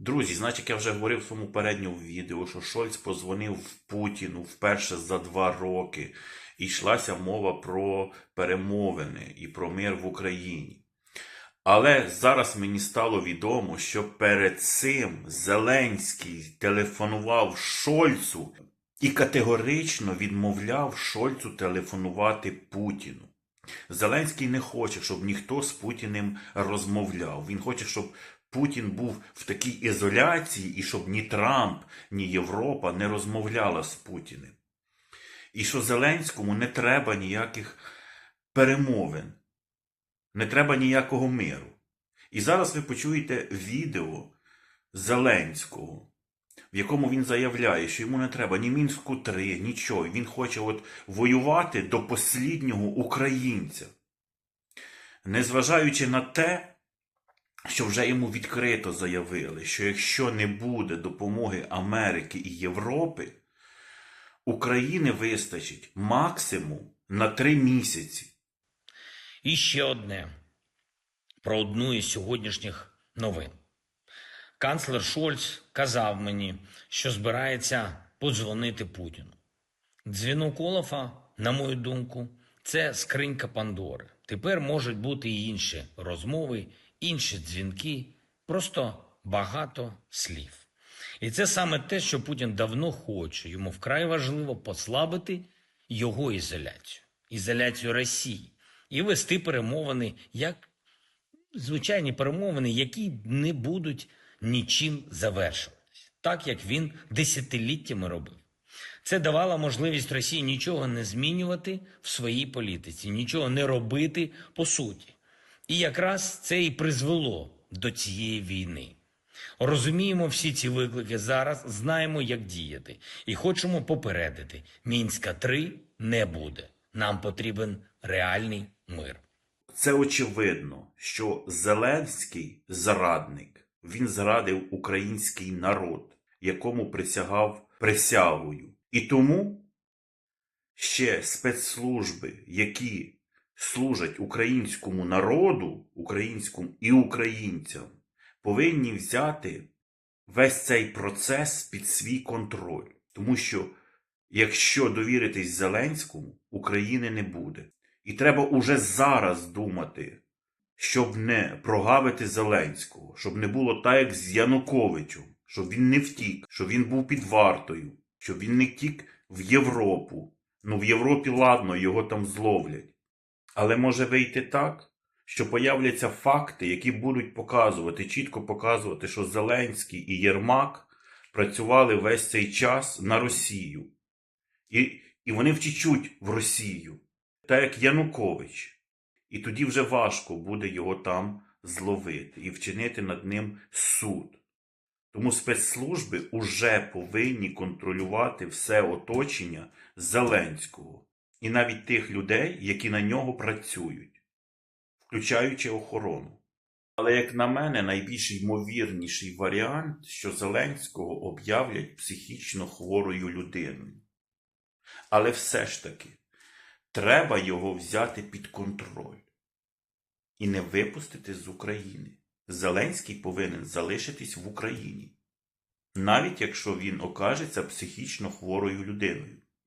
Друзі, значить, як я вже говорив в своєму передньому відео, що Шольц позвонив Путіну вперше за два роки, і йшлася мова про перемовини і про мир в Україні. Але зараз мені стало відомо, що перед цим Зеленський телефонував Шольцу і категорично відмовляв Шольцу телефонувати Путіну. Зеленський не хоче, щоб ніхто з Путіним розмовляв. Він хоче, щоб Путін був в такій ізоляції, і щоб ні Трамп, ні Європа не розмовляла з Путіним. І що Зеленському не треба ніяких перемовин, не треба ніякого миру. І зараз ви почуєте відео Зеленського, в якому він заявляє, що йому не треба ні Мінську 3, нічого. Він хоче от воювати до посліднього українця. Незважаючи на те, що вже йому відкрито заявили, що якщо не буде допомоги Америки і Європи, України вистачить максимум на три місяці. І ще одне про одну із сьогоднішніх новин. Канцлер Шольц казав мені, що збирається подзвонити Путіну. Дзвінок Олафа, на мою думку, це скринька Пандори. Тепер можуть бути і інші розмови, інші дзвінки, просто багато слів. І це саме те, що Путін давно хоче. Йому вкрай важливо послабити його ізоляцію, ізоляцію Росії і вести перемовини як звичайні перемовини, які не будуть нічим завершуватися, так як він десятиліттями робив. Це давало можливість Росії нічого не змінювати в своїй політиці, нічого не робити по суті. І якраз це і призвело до цієї війни. Розуміємо всі ці виклики зараз, знаємо, як діяти, і хочемо попередити: Мінська 3 не буде. Нам потрібен реальний мир. Це очевидно, що Зеленський зрадник. Він зрадив український народ, якому присягав присягою. І тому ще спецслужби, які служать українському народу, українському і українцям, повинні взяти весь цей процес під свій контроль. Тому що якщо довіритись Зеленському, України не буде. І треба уже зараз думати, щоб не прогавити Зеленського, щоб не було так, як з Януковичем, щоб він не втік, щоб він був під вартою, щоб він не втік в Європу. Ну, в Європі, ладно, його там зловлять. Але може вийти так, що появляться факти, які будуть показувати, чітко показувати, що Зеленський і Єрмак працювали весь цей час на Росію. І, і вони втічуть в Росію так як Янукович. І тоді вже важко буде його там зловити і вчинити над ним суд. Тому спецслужби уже повинні контролювати все оточення Зеленського і навіть тих людей, які на нього працюють, включаючи охорону. Але, як на мене, найбільш ймовірніший варіант, що Зеленського об'являть психічно хворою людиною. Але все ж таки, Треба його взяти під контроль і не випустити з України. Зеленський повинен залишитись в Україні, навіть якщо він окажеться психічно хворою людиною.